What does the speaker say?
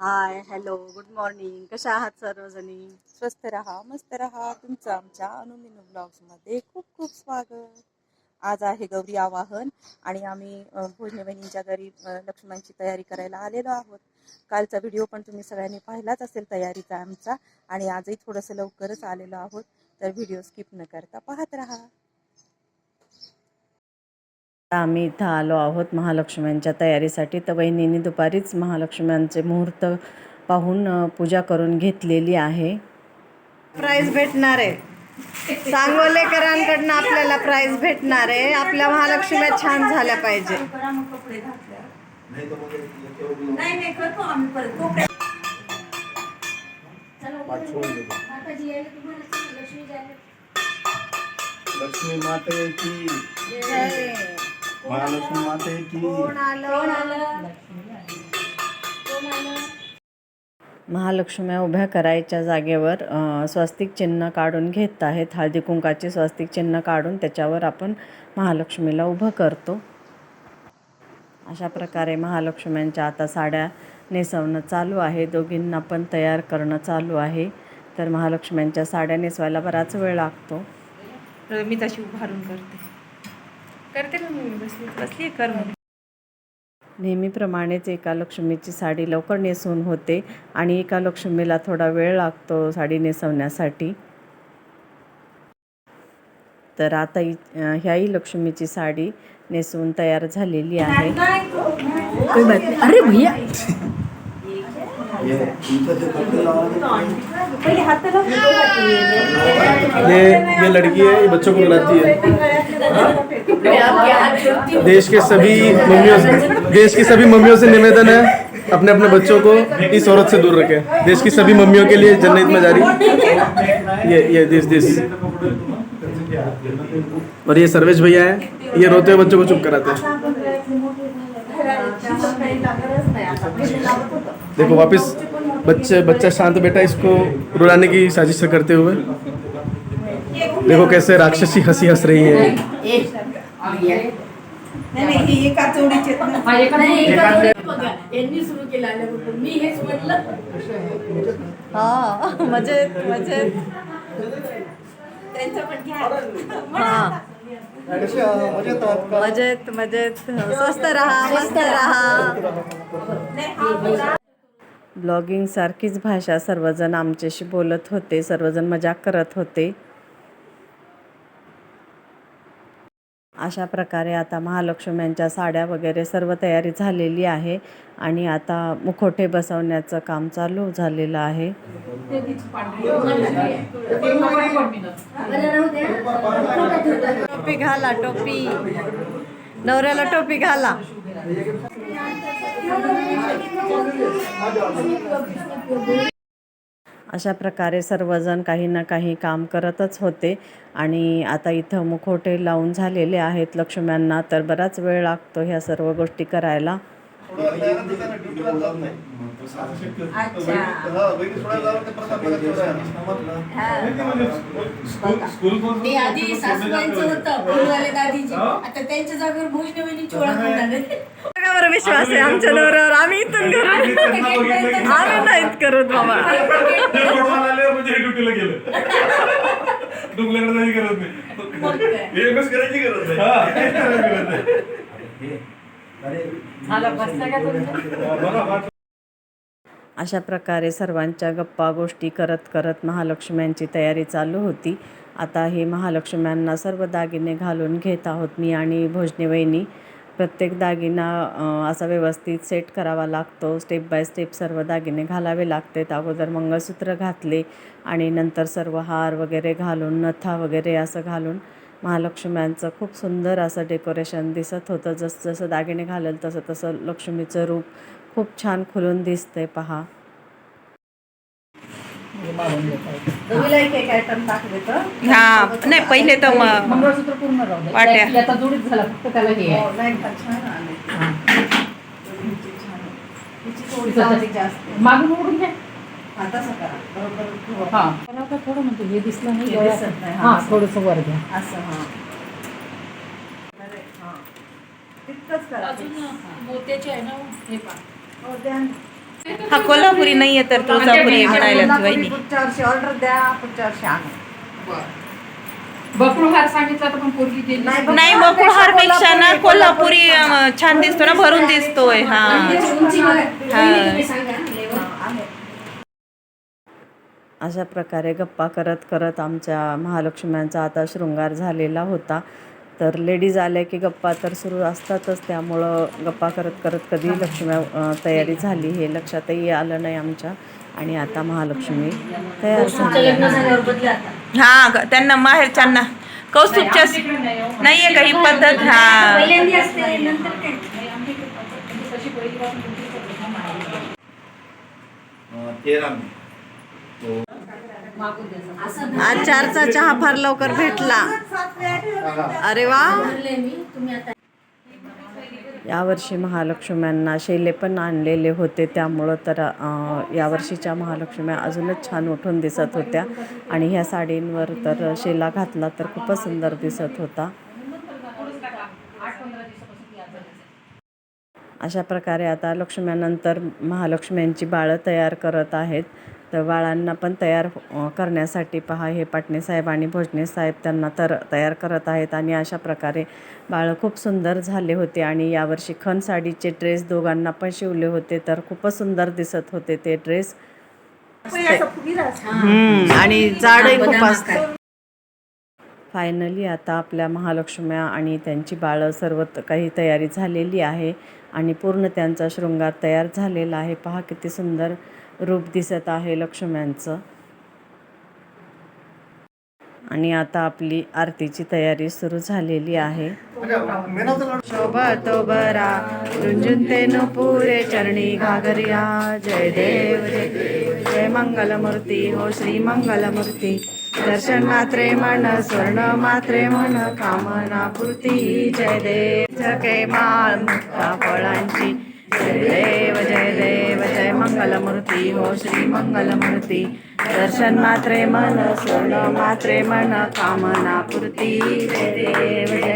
Hi hello good morning कशा आहात सर्वजणी? स्वस्त रहा मस्त रहा. तुमचं आमच्या अनुमिनू ब्लॉग्समध्ये खूप खूप स्वागत. आज आहे गौरी आवाहन आणि आम्ही भोजने बहिणींच्या घरी अ, लक्ष्मणांची तयारी करायला आलेलो आहोत. कालचा व्हिडिओ पण तुम्ही सगळ्यांनी पाहिलाच असेल तयारीचा आमचा आणि आजही थोडंसं लवकरच आलेलो आहोत. तर व्हिडिओ स्किप न करता पाहत राहा. आम्ही इथं आलो आहोत महालक्ष्म्यांच्या तयारीसाठी. तर बहिणींनी दुपारीच महालक्ष्म्यांचे मुहूर्त पाहून पूजा करून घेतलेली आहे. प्राइज भेटणार आहे. सांगोलेकरांकडनं आपल्याला प्राइज भेटणार आहे. आपल्या महालक्ष्म्या छान झाल्या पाहिजे. लक्ष्मी माते की महालक्ष्मी माते की. महालक्ष्म्या उभ्या करायच्या जागेवर स्वस्तिक चिन्ह काढून घेत आहेत. हळदी कुंकाचे स्वस्तिक चिन्ह काढून त्याच्यावर आपण महालक्ष्मीला उभं करतो. अशा प्रकारे महालक्ष्म्यांच्या आता साड्या नेसवणं चालू आहे. दोघींना पण तयार करणं चालू आहे. तर महालक्ष्म्यांच्या साड्या नेसवायला बराच वेळ लागतो. मी तशी उभारून करते. करते ना मी बसली बसली कर मग. नेहमीप्रमाणेच एका लक्ष्मीची साडी लवकर नेसवून होते आणि एका लक्ष्मीला थोडा वेळ लागतो साडी नेसवण्यासाठी. तर आता ह्याही लक्ष्मीची साडी नेसवून तयार झालेली आहे. ये इनका जो कपड़े लगा ये ये लड़की है ये बच्चों को बुलाती है. देश के सभी मम्मियों से देश की सभी मम्मियों से निवेदन है, अपने अपने बच्चों को इस औरत से दूर रखें। देश की सभी मम्मियों के लिए जन्नत में जारी। ये ये दिस दिस और ये सर्वेश भैया है, ये रोते हुए बच्चों को चुप कराते हैं। देखो, वापस बच्चे बच्चा शांत बेटा, इसको रुलाने की साजिश करते हुए। देखो कैसे राक्षसी हंसी हंस रही है। यांनी सुरू केलं आल्याबरोबर मी हेच म्हटलं हा मजेत मजेत. हा. मजेत मजेत. स्वस्त राहा मस्त राहा. ब्लॉगिंगसारखीच भाषा सर्वजण आमच्याशी बोलत होते सर्वजण मजाक करत होते. अशा प्रकारे आता महालक्ष्म्यांच्या साड्या वगैरे सर्व तयारी झालेली आहे आणि आता मुखोटे बसवण्याचं काम चालू झालेलं आहे. टोपी घाला टोपी. नवऱ्याला टोपी घाला. अशा प्रकारे सर्वजण काही ना काही काम करतच होते. आणि आता इथं मुखोटे लावून झालेले आहेत लक्ष्म्यांना. तर बराच वेळ लागतो ह्या सर्व गोष्टी करायला. आधी सासूबाईंचं होतं आता त्यांच्या जागेवर भोजनवेनी बरोबर विश्वास आहे आमच्या नवऱ्यावर. आम्ही इथून करू आम्ही नाहीत करत बाबा. ड्युटीला गेलं. डुंगल्याकडे जायची गरज नाही. एकच करायची गरज नाही. अशा प्रकारे सर्वांच्या गप्पा गोष्टी करत करत महालक्ष्म्यांची तयारी चालू होती. आता हे महालक्ष्म्यांना सर्व दागिने घालून घेत आहोत मी आणि भोजने वहिनी. प्रत्येक दागिना असा व्यवस्थित सेट करावा लागतो. स्टेप बाय स्टेप सर्व दागिने घालावे लागतात अगोदर मंगळसूत्र घातले आणि नंतर सर्व हार वगैरे घालून नथा वगैरे असं घालून महालक्ष्म्यांचं खूप सुंदर असं डेकोरेशन दिसत होतं. जसं जसं दागिने घालेल तसं तसं लक्ष्मीचं रूप खूप छान खुलून दिसतंय पहा दोघीला एक एक आयटम टाकले तर हा नाही पहिले तर मग मंगळसूत्र पूर्ण. वाट्या. हे आता जोडीत झाला फक्त त्याला हे. हो, थोडी. मागून उडून घ्या. हा, बरोबर. हा. थोडं म्हणजे हे दिसलं नाही हे हा. हा थोडस वर घ्या. असं हा. हा. तितकंच करा. मोत्याचे आहे ना हे? पा हो, द्या ना. हा कोल्हापुरी नाहीये तर तुळजापुरी म्हणायला वहिनी. वर्षी ऑर्डर द्या वर्षी आणू बकुळहार सांगितलं तर पण पोरगी दिली नाही बकुळहारपेक्षा ना कोल्हापुरी छान दिसतो ना भरून दिसतोय हा. अशा प्रकारे गप्पा करत करत आमच्या महालक्ष्म्यांचा आता शृंगार झालेला होता. तर लेडीज आल्या की गप्पा तर सुरू असतातच. त्यामुळं गप्पा करत करत कधी लक्ष्म्या अं, तयारी झाली हे लक्षातही आलं नाही आमच्या. आणि आता महालक्ष्मी तयार झाली. हा त्यांना माहेरच्यांना. कौस्तुभच्या नाहीये का ही पद्धत? हा. असते नंतर काय? अं, तेरा मे. आज चारचा चहा फार लवकर भेटला. अरे वा. यावर्षी महालक्ष्म्यांना शेले पण आणलेले होते त्यामुळं तर यावर्षीच्या महालक्ष्म्या अजूनच छान उठून दिसत होत्या. आणि ह्या साडींवर तर शेला घातला तर खूपच सुंदर दिसत होता. अशा प्रकारे आता लक्ष्म्यानंतर महालक्ष्म्यांची बाळं तयार करत आहेत. तर बाळांना पण तयार करण्यासाठी पहा हे पाटणे साहेब आणि भोजने साहेब त्यांना तर तयार करत आहेत आणि अशा प्रकारे बाळं खूप सुंदर झाले होते आणि यावर्षी खण साडीचे ड्रेस दोघांना पण शिवले होते तर खूपच सुंदर दिसत होते ते ड्रेस. आणि जाडही खूप असते फायनली आता आपल्या महालक्ष्म्या आणि त्यांची बाळं सर्व काही तयारी झालेली आहे आणि पूर्ण त्यांचा शृंगार तयार झालेला आहे. पहा किती सुंदर रूप दिसत आहे लक्ष्म्यांचं. आणि आता आपली आरतीची तयारी सुरू झालेली आहे. शोभतो बरा रुंजुनते पुरे चरणी घागरिया जय देव जय मंगल मूर्ती मंगलमूर्ती हो श्री मंगलमूर्ती. दर्शन मात्रे मन स्वर्ण मात्रे मन कामना पूर्ती जय देव. जके माळ मुक्ता फळांची. जय देव जय देव जय मंगलमूर्ती हो श्री मंगलमूर्ती. दर्शन मात्रे मन स्वर्ण मात्रे मन कामना पूर्ती. जय देव जय